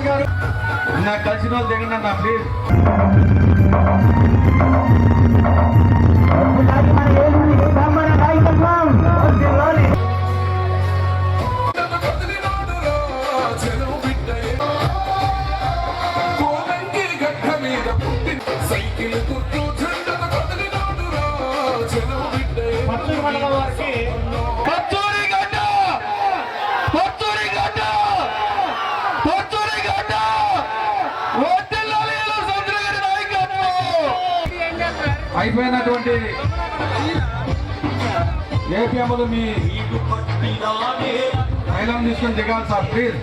గారు. నాకు కలిసిన వాళ్ళు దిగండి అన్న ప్లీజ్ మన అయిపోయినటువంటి ఏపీఎంలు మీ తైలం తీసుకొని దిగాలి సార్ ప్లీజ్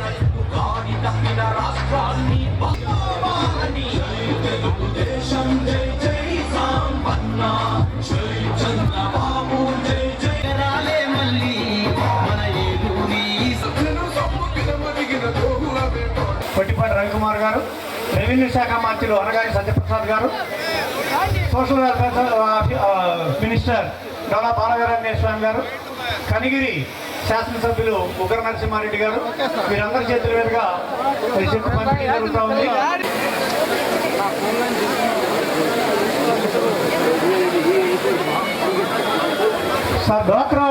కొట్టిపాటి రవికుమార్ గారు రెవెన్యూ శాఖ మంత్రులు Anagani Satyaprasad garu social welfare minister Dola Balaveeranjaneya Swamy garu Kanigiri శాసనసభ్యులు ఉగ్ర నరసింహారెడ్డి గారు వీరందరి చేతుల మీదుగా చెట్టు పంపిణీ జరుగుతూ ఉంది. సార్ డోక్రా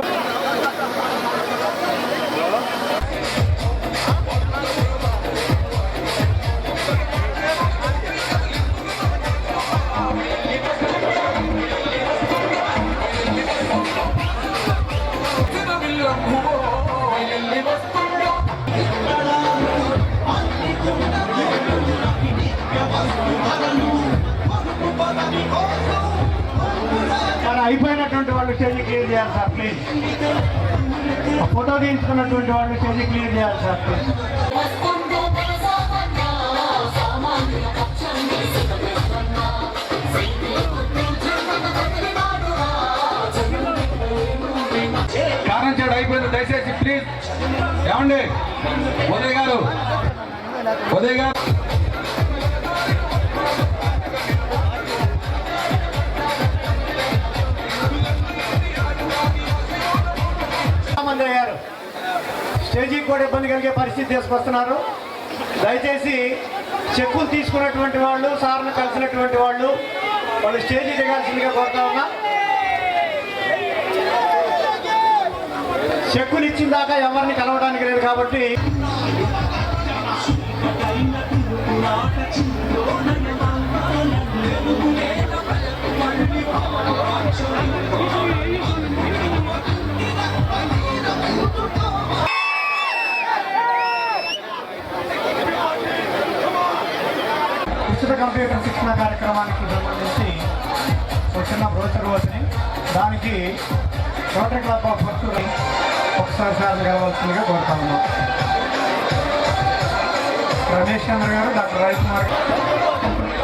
మరి అయిపోయినటువంటి వాళ్ళు స్టేజ్ క్లియర్ చేయాలి సార్ ప్లీజ్. ఫోటో తీసుకున్నటువంటి వాళ్ళు స్టేజ్ క్లియర్ చేయాలి సార్ ప్లీజ్. కారణం చేయడం అయిపోయింది దయచేసి ప్లీజ్. ఏమండి? ఉదయ్ గారు. ఉదయ్ గారు స్టేజీకి కూడా ఇబ్బంది కలిగే పరిస్థితి తీసుకొస్తున్నారు. దయచేసి చెక్కులు తీసుకున్నటువంటి వాళ్ళు సార్ను కలిసినటువంటి వాళ్ళు వాళ్ళు స్టేజీ దిగాల్సిందిగా కోరుతా ఉన్నా. చెక్కులు ఇచ్చిన దాకా ఎవరిని కలవడానికి లేదు కాబట్టి ఉచిత కంప్యూటర్ శిక్షణ కార్యక్రమానికి సంబంధించి ఒక చిన్న బ్రోచర్ వచ్చింది. దానికి రోటరీ క్లబ్ ఆఫ్ వర్చుని ఒకసారి సార్ కలవాల్సిందిగా కోరుతా ఉన్నాం రమేష్ చంద్ర గారు డాక్టర్ రవికుమార్ గారు.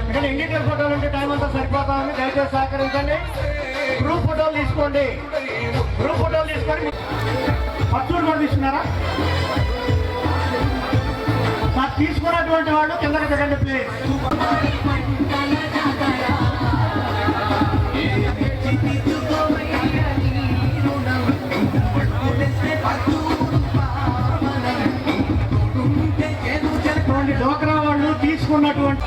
ఇక్కడ ఇండివిజువల్ ఫోటోలు ఉంటే టైం అంతా సరిపోతా ఉంది. దయచేసి సహకరించండి. గ్రూప్ ఫోటోలు తీసుకోండి. గ్రూప్ ఫోటోలు తీసుకొని పచ్చూరు కూడా తీసుకున్నారా? నాకు తీసుకున్నటువంటి వాళ్ళు కిందకి దిగండి ప్లీజ్ డోక్రా వాళ్ళు తీసుకున్నటువంటి